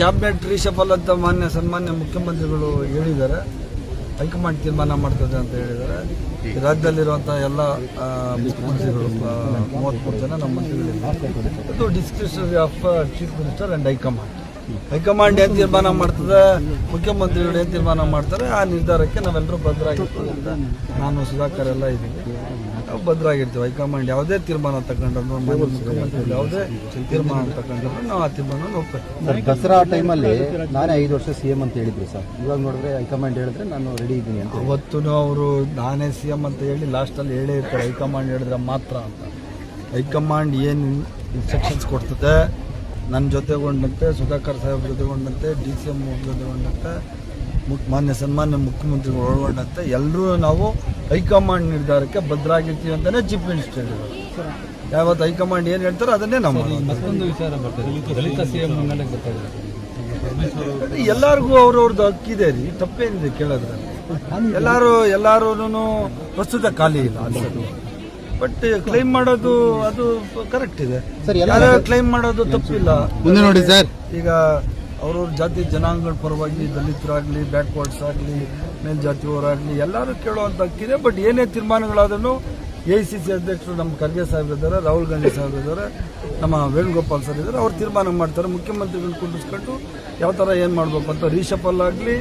Cabinet ರಿಷಫಲ್ ಅಂತ ಮಾನ್ಯ ಸನ್ಮಾನ್ಯ ಮುಖ್ಯಮಂತ್ರಿಗಳು ಹೇಳಿದ್ದಾರೆ. ಹೈಕಮಾಂಡ್ ತೀರ್ಮಾನ ಮಾಡ್ತದೆ ಅಂತ ಹೇಳಿದ್ದಾರೆ. ರಾಜ್ಯದಲ್ಲಿರುವಂಥ ಎಲ್ಲ ಮುಖ್ಯಮಂತ್ರಿಗಳು ಮೂವತ್ತ್ಮೂರು ಜನ ನಮ್ಮ ಮಂತ್ರಿಗಳಿದ್ದಾರೆ. ಇದು discretionary of chief minister and high command. High command ಏನು ತೀರ್ಮಾನ ಮಾಡ್ತದೆ? ಮುಖ್ಯಮಂತ್ರಿಗಳು ಏನು ತೀರ್ಮಾನ ಮಾಡ್ತಾರೆ? ಆ ನಿರ್ಧಾರಕ್ಕೆ ನಾವೆಲ್ಲರೂ ಭದ್ರಾಗಿರ್ತೀವಿ ಅಂತ ನಾನು ಸುಧಾಕರ್ ಎಲ್ಲ ಇದ್ದೀವಿ ನಾವು ಭದ್ರಾಗಿರ್ತೀವಿ. ಹೈಕಮಾಂಡ್ ಯಾವುದೇ ತೀರ್ಮಾನ ತಗೊಂಡ್ರು ಮುಖ್ಯಮಂತ್ರಿಗಳು ಯಾವುದೇ ತೀರ್ಮಾನ ತಗೊಂಡ್ರು ನಾವು ಆ ತೀರ್ಮಾನ ಹೋಗ್ತೇವೆ ಸರ್ ದಸರಾ ಟೈಮಲ್ಲಿ ನಾನೇ ಐದು ವರ್ಷ ಸಿ ಎಂ ಅಂತ ಹೇಳಿದ್ರು ಸರ್. ಇವಾಗ ನೋಡಿದ್ರೆ ಹೈಕಮಾಂಡ್ ಹೇಳಿದ್ರೆ ನಾನು ರೆಡಿ ಇದ್ದೀನಿ ಅಂತ ಅವತ್ತು ಅವರು ನಾನೇ ಸಿ ಎಂ ಅಂತ ಹೇಳಿ ಲಾಸ್ಟಲ್ಲಿ ಹೇಳೇ ಇರ್ತಾರೆ ಹೈಕಮಾಂಡ್ ಹೇಳಿದ್ರೆ ಮಾತ್ರ ಅಂತ. ಹೈಕಮಾಂಡ್ ಏನು ಇನ್ಸ್ಟ್ರಕ್ಷನ್ಸ್ ಕೊಡ್ತದೆ? ನನ್ನ ಜೊತೆಗೊಂಡಂತೆ ಸುಧಾಕರ್ ಸಾಹೇಬ್ ಜೊತೆಗೊಂಡಂತೆ ಡಿ ಸಿ ಎಂ ಜೊತೆಗೊಂಡಂತೆ ಮಾನ್ಯ ಸನ್ಮಾನ್ಯ ಮುಖ್ಯಮಂತ್ರಿಗಳು ಒಳಗೊಂಡಂತೆ ಎಲ್ಲರೂ ನಾವು ಹೈಕಮಾಂಡ್ ನಿರ್ಧಾರಕ್ಕೆ ಬದ್ಧರಾಗಿರ್ತೀವಿ ಅಂತಲೇ ಚೀಫ್ ಮಿನಿಸ್ಟರ್ ಹೇಳಿದ್ರು ಯಾವತ್ತು ಹೈಕಮಾಂಡ್ ಏನು ಹೇಳ್ತಾರೋ ಅದನ್ನೇ ನಾವು ಎಲ್ಲರಿಗೂ ಅವ್ರವ್ರದ್ದು ಹಕ್ಕಿದೆ ರೀ. ತಪ್ಪೇನಿದೆ ಕೇಳೋದ್ರಲ್ಲಿ. ಎಲ್ಲರೂ ಎಲ್ಲಾರು ಪ್ರಸ್ತುತ ಖಾಲಿ ಇಲ್ಲ ಅನ್ಸೋದು ಬಟ್ ಕ್ಲೈಮ್ ಮಾಡೋದು ಅದು ಕರೆಕ್ಟ್ ಇದೆ. ಸರ್, ಎಲ್ಲ- ಯಾರು ಕ್ಲೈಮ್ ಮಾಡೋದು ತಪ್ಪಿಲ್ಲ. ಮುಂದೆ ನೋಡಿ ಸರ್. ಈಗ ಅವ್ರವ್ರ ಜಾತಿ ಜನಾಂಗಗಳ ಪರವಾಗಿ ದಲಿತರಾಗಲಿ ಬ್ಯಾಕ್ವರ್ಡ್ಸ್ ಆಗಲಿ, ಮೇಲ್ಜಾತಿಯವರಾಗಲಿ, ಎಲ್ಲರೂ ಕೇಳುವಂಥ ಹಕ್ಕಿದೆ. ಬಟ್ ಏನೇ ತೀರ್ಮಾನಗಳಾದ್ರೂ ಎ ಸಿ ಸಿ ಅಧ್ಯಕ್ಷರು ನಮ್ಮ ಖರ್ಗೆ ಸಾಹೇಬ್ ಇದ್ದಾರೆ, ರಾಹುಲ್ ಗಾಂಧಿ ಸಾಹೇಬ್ ಇದ್ದಾರೆ, ನಮ್ಮ ವೇಣುಗೋಪಾಲ್ ಸರ್ ಇದ್ದಾರೆ, ಅವ್ರು ತೀರ್ಮಾನ ಮಾಡ್ತಾರೆ. ಮುಖ್ಯಮಂತ್ರಿಗಳನ್ನ ಕುಂಡಿಸ್ಕೊಂಡು ಯಾವ ಥರ ಏನು ಮಾಡಬೇಕು ಅಂತ ರೀಶಫಲ್ ಆಗಲಿ,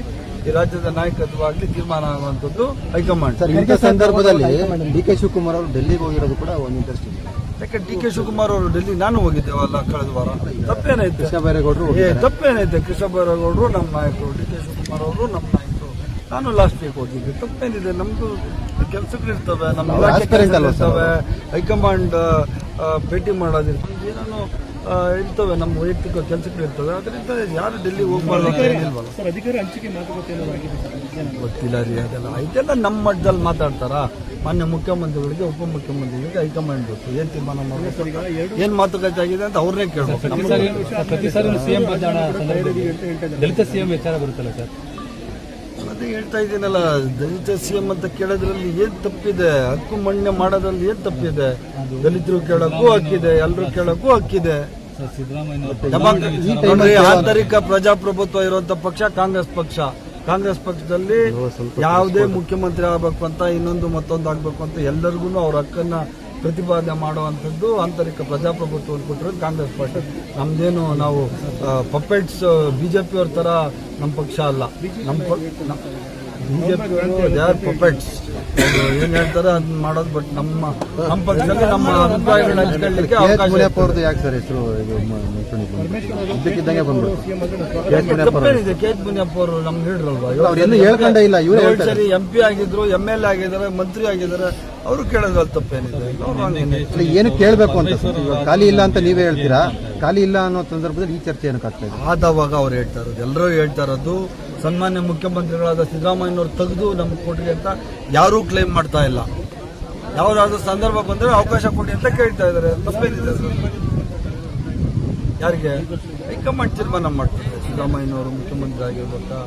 ಈ ರಾಜ್ಯದ ನಾಯಕತ್ವ ಆಗಲಿ ತೀರ್ಮಾನ ಆಗುವಂಥದ್ದು ಹೈಕಮಾಂಡ್. ಸರ್, ಇಂಥ ಸಂದರ್ಭದಲ್ಲಿ ಡಿ ಕೆ ಶಿವಕುಮಾರ್ ಅವರು ಡೆಲ್ಲಿಗೆ ಹೋಗಿರೋದು ಕೂಡ ಒಂದು ಇಂಟ್ರೆಸ್ಟ್ ಇದೆ. ಯಾಕೆ ಡಿ ಕೆ ಶಿವಕುಮಾರ್ ಅವರು ಡೆಲ್ಲಿ ನಾನು ಹೋಗಿದ್ದೇವಲ್ಲ ಕಳೆದ ವಾರ? ತಪ್ಪೇನೈತೆ? ಕೃಷ್ಣ ಬೈರೇಗೌಡರು ಏ ತಪ್ಪೇನೈತೆ? ಕೃಷ್ಣ ಬೈರೇಗೌಡರು ನಮ್ಮ ನಾಯಕರು ಡಿ ಕೆ ಶಿವಕುಮಾರ್ ಅವರು ನಮ್ಮ ನಾಯಕರು. ನಾನು ಲಾಸ್ಟ್ ವೀಕ್ ಹೋಗಿದ್ದೆ. ತಪ್ಪೇನಿದೆ? ನಮ್ದು ಕೆಲಸಗಳಿರ್ತವೆ ನಮ್ಮ ಇಲಾಖೆ? ಇರ್ತವೆ. ಹೈಕಮಾಂಡ್ ಭೇಟಿ ಮಾಡೋದಿರ್ತದೆ ಏನೇನೋ ಆ, ಇರ್ತವೆ ನಮ್ಮ ವೈಯಕ್ತಿಕ ಕೆಲಸಗಳಿರ್ತವೆ ಅದರಿಂದ ಯಾರು ಡೆಲ್ಲಿ ಹೋಗ್ಬಾರ್ದು ಅಧಿಕಾರ ಹಂಚಿಕೆ ಮಾತುಕತೆ ಗೊತ್ತಿಲ್ಲ ರೀ ಅದೆಲ್ಲ. ಇದೆಲ್ಲ ನಮ್ಮ ಮಟ್ಟದಲ್ಲಿ ಮಾತಾಡ್ತಾರ? ಮಾನ್ಯ ಮುಖ್ಯಮಂತ್ರಿಗಳಿಗೆ ಉಪಮುಖ್ಯಮಂತ್ರಿಗಳಿಗೆ ಹೈಕಮಾಂಡ್ ಗೊತ್ತು ಏನು ತೀರ್ಮಾನ ಮಾಡಬೇಕು? ಏನು ಮಾತುಕತೆ ಆಗಿದೆ ಅಂತ ಅವ್ರನ್ನೇ ಕೇಳಬೇಕು. ಪ್ರತಿ ಸಾರಿ ಪ್ರತಿ ಸಾರಿ ಸಿಎಂ ಬದಲಾವಣೆ ಸಂದರ್ಭದಲ್ಲಿ. ದಲಿತ ಸಿಎಂ ವಿಚಾರ ಬರುತ್ತಲ್ಲ ಸರ್? ಅದೇ ಹೇಳ್ತಾ ಇದ್ದೀನಲ್ಲ ದಲಿತ ಸಿಎಂ ಅಂತ ಕೇಳೋದ್ರಲ್ಲಿ ಏನ್ ತಪ್ಪಿದೆ? ಹಕ್ಕು ಮಣ್ಣೆ ಮಾಡೋದ್ರಲ್ಲಿ ಏನ್ ತಪ್ಪಿದೆ? ದಲಿತರು ಕೇಳಕ್ಕೂ ಹಕ್ಕಿದೆ ಎಲ್ಲರೂ ಕೇಳಕ್ಕೂ ಹಕ್ಕಿದೆ. ಆಂತರಿಕ ಪ್ರಜಾಪ್ರಭುತ್ವ ಇರುವಂತ ಪಕ್ಷ ಕಾಂಗ್ರೆಸ್ ಪಕ್ಷ. ಕಾಂಗ್ರೆಸ್ ಪಕ್ಷದಲ್ಲಿ ಯಾವುದೇ ಮುಖ್ಯಮಂತ್ರಿ ಆಗ್ಬೇಕು ಅಂತ ಇನ್ನೊಂದು ಮತ್ತೊಂದು ಆಗ್ಬೇಕು ಅಂತ ಎಲ್ಲರಿಗೂ ಅವ್ರ ಹಕ್ಕನ್ನ ಪ್ರತಿಪಾದನೆ ಮಾಡುವಂಥದ್ದು ಆಂತರಿಕ ಪ್ರಜಾಪ್ರಭುತ್ವವನ್ನು ಕೊಟ್ಟಿರೋದು ಕಾಂಗ್ರೆಸ್ ಪಾರ್ಟಿ ನಮ್ದೇನು ನಾವು ಪಪ್ಪೆಟ್ಸ್ ಬಿಜೆಪಿ ಪಿಯವ್ರ ತರ ನಮ್ಮ ಪಕ್ಷ ಅಲ್ಲ. ನಮ್ಮ ಆರ್ ಪಪೆಟ್ಸ್ ಏನ್ ಹೇಳ್ತಾರೆ ಅದನ್ನ ಮಾಡೋದು ಬಟ್ ನಮ್ಮ ನಮ್ಮ ಪಕ್ಷದಲ್ಲಿ ನಮ್ಮ ಅಭಿಪ್ರಾಯಗಳನ್ನ ಹಂಚ್ಕೊಳ್ಳಿಕ್ಕೆ ಅವಕಾಶ ಮುನಿಯಪ್ಪ ಅವ್ರದ್ದು ಯಾಕೆ ಸರ್ ಹೆಸರು? ಇದ್ದಕ್ಕಿದ್ದಂಗೆ ಬಂದ್ಬಿಡ್ತು. ತಪ್ಪೇನಿದೆ? ಕೆ ಎಚ್ ಮುನಿಯಪ್ಪ ಅವರು ನಮ್ ಲೀಡರ್ ಅವ್ರು ಹೇಳ್ಕೊಂಡೇ ಇಲ್ಲ, ಇವ್ರು ಹೇಳ್ತಾರೆ. ಸರಿ ಎಂ ಪಿ ಆಗಿದ್ರು ಎಂ ಎಲ್ ಎ ಆಗಿದ್ದಾರೆ ಮಂತ್ರಿ ಆಗಿದ್ದಾರೆ ಅವರು ಕೇಳೋದ್ರಲ್ಲಿ ತಪ್ಪೇನಿದೆ. ಏನು ಕೇಳಬೇಕು ಅಂತ ಖಾಲಿ ಇಲ್ಲ ಅಂತ ನೀವೇ ಹೇಳ್ತೀರಾ? ಖಾಲಿ ಇಲ್ಲ ಅನ್ನೋ ಸಂದರ್ಭದಲ್ಲಿ ಈ ಚರ್ಚೆ ಏನಕ್ಕೆ ಆಗ್ತಾ ಇದೆ ಆದವಾಗ ಅವ್ರು ಹೇಳ್ತಾ ಇರೋದು. ಎಲ್ಲರೂ ಹೇಳ್ತಾ ಇರೋದು ಸನ್ಮಾನ್ಯ ಮುಖ್ಯಮಂತ್ರಿಗಳಾದ ಸಿದ್ದರಾಮಯ್ಯನವ್ರು ತೆಗೆದು ನಮ್ಗೆ ಕೊಡ್ರಿ ಅಂತ ಯಾರೂ ಕ್ಲೇಮ್ ಮಾಡ್ತಾ ಇಲ್ಲ. ಯಾವ್ದಾದ್ರು ಸಂದರ್ಭ ಬಂದರೆ ಅವಕಾಶ ಕೊಡಿ ಅಂತ ಕೇಳ್ತಾ ಇದ್ದಾರೆ. ತಪ್ಪೇನಿದೆ? ಯಾರಿಗೆ? ಹೈಕಮಾಂಡ್ ತೀರ್ಮಾನ ಮಾಡ್ತಾರೆ. ಸಿದ್ದರಾಮಯ್ಯನವರು ಮುಖ್ಯಮಂತ್ರಿ ಆಗಿರ್ಬೇಕಾ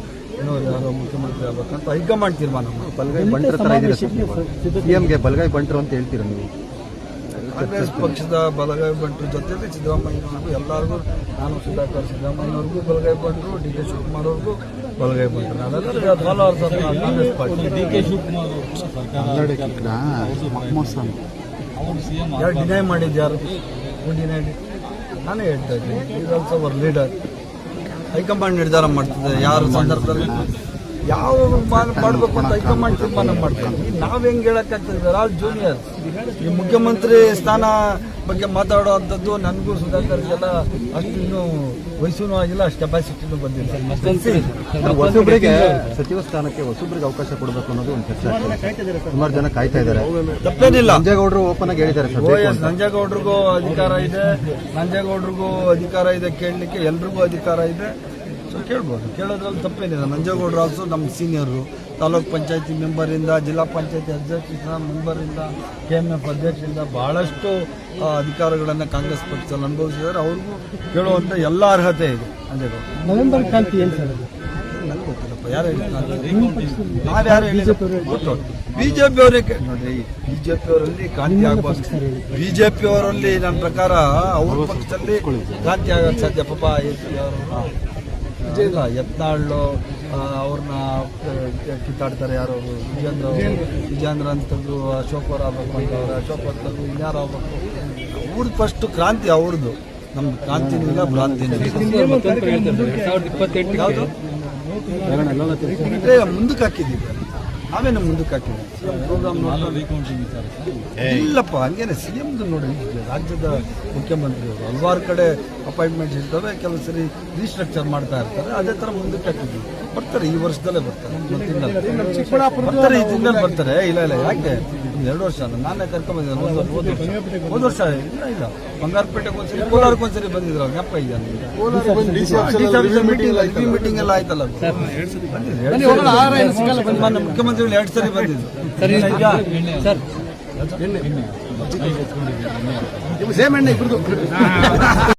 ಯಾರೋ ಮುಖ್ಯಮಂತ್ರಿ ಆಗ್ಬೇಕಂತ ಹೈಕಮಾಂಡ್ ತೀರ್ಮಾನ ಮಾಡ್ತಾರೆ. ಬಲಗೈ ಬಂಟ್ರ ಸಿಎಂಗೆ ಬಲಗೈ ಬಂಟ್ರು ಅಂತ ಹೇಳ್ತೀರಾ ನೀವು? ಕಾಂಗ್ರೆಸ್ ಪಕ್ಷದ ಬಲಗೈ ಬಂಟ್ರ ಜೊತೆಯಲ್ಲಿ ಸಿದ್ದರಾಮಯ್ಯನವ್ರಿಗೂ ಎಲ್ಲರಿಗೂ ನಾನು ಸುಧಾಕರ್ ಸಿದ್ದರಾಮಯ್ಯನವ್ರಿಗೂ ಬಲಗೈ ಬಂಟರು ಡಿ ಕೆ ಶಿವಕುಮಾರ್ ಅವ್ರಿಗೂ ಬಲಗೈ ಬಂಟ್ರು Congress party D K Shivakumar ಯಾರು ಡಿನೈ ಮಾಡಿದ್ದು ಯಾರು? ಡಿನೈ ನಾನೇ ಹೇಳ್ತಾ ಇದ್ದೀನಿ. Is also our leader high command ನಿರ್ಧಾರ ಮಾಡ್ತದೆ ಯಾರು ಸಂದರ್ಭದಲ್ಲಿ? ಯಾವ ಮಾನ ಮಾಡ್ಬೇಕು ಅಂತ ಹೈಕಮಾಂಡ್ ತೀರ್ಮಾನ ಮಾಡ್ತೀವಿ ನಾವು ನಾವ್ ಹೆಂಗ್ ಹೇಳಕ್ಕಾಗ್ತದೆ? ಆಲ್ ಜೂನಿಯರ್ ಈ ಮುಖ್ಯಮಂತ್ರಿ ಸ್ಥಾನ ಬಗ್ಗೆ ಮಾತಾಡೋ ನನಗೂ ಸುಧಾಕರ್ಗೆಲ್ಲ ಅಷ್ಟು ಇನ್ನೂ ವಯಸ್ಸೂ ಆಗಿಲ್ಲ ಅಷ್ಟು ಕೆಪಾಸಿಟಿನೂ ಬಂದಿಲ್ಲ. ಹೊಸಬ್ರಿಗೆ ಸಚಿವ ಸ್ಥಾನಕ್ಕೆ ಹೊಸಬ್ರಿಗೆ ಅವಕಾಶ ಕೊಡಬೇಕು ಅನ್ನೋದು ಒಂದು ಚರ್ಚೆ ಸುಮಾರು ಜನ ಕಾಯ್ತಾ ಇದ್ದಾರೆ. ತಪ್ಪೇನಿಲ್ಲ. ನಂಜೇಗೌಡರು ಓಪನ್ ಆಗಿ ಹೇಳಿದ್ದಾರೆ ಸರ್ ಓ ಎಸ್. ನಂಜೇಗೌಡ್ರಿಗೂ ಅಧಿಕಾರ ಇದೆ. ನಂಜೇಗೌಡರಿಗೂ ಅಧಿಕಾರ ಇದೆ ಕೇಳಲಿಕ್ಕೆ ಎಲ್ರಿಗೂ ಅಧಿಕಾರ ಇದೆ. ಸೊ ಕೇಳ್ಬೋದು. ಕೇಳೋದ್ರಲ್ಲಿ ತಪ್ಪೇನಿಲ್ಲ. ನಂಜೇಗೌಡರು ಆಲ್ಸೋ ನಮ್ಮ ಸೀನಿಯರು. ತಾಲೂಕ್ ಪಂಚಾಯತಿ ಮೆಂಬರಿಂದ ಜಿಲ್ಲಾ ಪಂಚಾಯತಿ ಅಧ್ಯಕ್ಷ ಮೆಂಬರಿಂದ ಕೆ ಎಂ ಎಫ್ ಅಧ್ಯಕ್ಷರಿಂದ ಬಹಳಷ್ಟು ಅಧಿಕಾರಗಳನ್ನು ಕಾಂಗ್ರೆಸ್ ಪಕ್ಷದಲ್ಲಿ ಅನುಭವಿಸಿದ್ದಾರೆ. ಅವ್ರಿಗೂ ಕೇಳುವಂಥ ಎಲ್ಲ ಅರ್ಹತೆ ಇದೆ. ನಂಜೇಗೌಡ ನವೆಂಬರ್ ಕ್ರಾಂತಿ ಏನು ಸರ್ ನನಗೆ ಗೊತ್ತಿಲ್ಲಪ್ಪ. ಯಾರು ನಾವ್ಯಾರು ಹೇಳಿದ್ರು ಬಿಜೆಪಿ ಅವರಿಗೆ ನೋಡ್ರಿ ಬಿಜೆಪಿ ಅವರಲ್ಲಿ ಕ್ರಾಂತಿ ಆಗ್ಬಾರ್ದು. ಬಿಜೆಪಿ ಅವರಲ್ಲಿ ನನ್ನ ಪ್ರಕಾರ ಅವ್ರ ಪಕ್ಷದಲ್ಲಿ ಕ್ರಾಂತಿ ಆಗೋದು ಸಾಧ್ಯ. ಪಾಪ ಅವರು ಇಲ್ಲ ಯತ್ನಾಳು ಅವ್ರನ್ನ ಕಿತ್ತಾಡ್ತಾರೆ ಯಾರು? ವಿಜೇಂದ್ರ. ವಿಜೇಂದ್ರ. ಅಂತದ್ದು ಅಶೋಕ್ ಅವ್ರು ಆಗ್ಬೇಕು ಅಂತವ್ರೆ ಅಶೋಕ್ ಅಂತದ್ದು ಇನ್ಯಾರು ಆಗ್ಬೇಕು? ಅವ್ರದ್ದು ಫಸ್ಟ್ ಕ್ರಾಂತಿ ಅವ್ರದ್ದು ನಮ್ದು ಕ್ರಾಂತಿನೂ ಇಲ್ಲ ಭ್ರಾಂತಿನೂ ಯಾವುದು ಮುಂದಕ್ಕೆ ಹಾಕಿದ್ದೀವಿ. ನಾವೇನು ಮುಂದಕ್ಕೆ ಪ್ರೋಗ್ರಾಮ್ ಇಲ್ಲಪ್ಪ ಹಂಗೇನೆ ಸಿ ಎಮ್ದು ನೋಡಿ ರಾಜ್ಯದ ಮುಖ್ಯಮಂತ್ರಿಯವರು ಹಲವಾರು ಕಡೆ ಅಪಾಯಿಂಟ್ಮೆಂಟ್ಸ್ ಇರ್ತವೆ ಕೆಲವು ಸರಿ ರೀಸ್ಟ್ರಕ್ಚರ್ ಮಾಡ್ತಾ ಇರ್ತಾರೆ ಅದೇ ಥರ ಮುಂದಕ್ಕೆ ಹಾಕಿದ್ವಿ ಬರ್ತಾರೆ ಈ ವರ್ಷದಲ್ಲೇ ಬರ್ತಾರೆ ಬರ್ತಾರೆ ಈ ತಿಂಗಳಲ್ಲಿ ಬರ್ತಾರೆ ಇಲ್ಲ ಇಲ್ಲ ಯಾಕೆ ಎರಡು ವರ್ಷ ಅಲ್ಲ ನಾನೇ ಕರ್ಕೊಂಡ್ಬಂದಿದ್ದೆ ಒಂದು ವರ್ಷ ಒಂದು ವರ್ಷ ಇಲ್ಲ ಇಲ್ಲ ಬಂಗಾರಪೇಟೆಗೆ ಒಂದ್ಸರಿ ಕೋಲಾರಕ್ಕೆ ಒಂದ್ಸರಿ ಬಂದಿದ್ರು ನೆಪ್ಪ ನಿಮಗೆ ಮೀಟಿಂಗ್ ಎಲ್ಲ ಆಯ್ತಲ್ಲ ಮಾನ್ಯ ಮುಖ್ಯಮಂತ್ರಿಗಳು ಎರಡು ಸರಿ ಬಂದಿದ್ರು ಸರಿ ಸರ್ ಸೇಮ್ ಎಣ್ಣೆ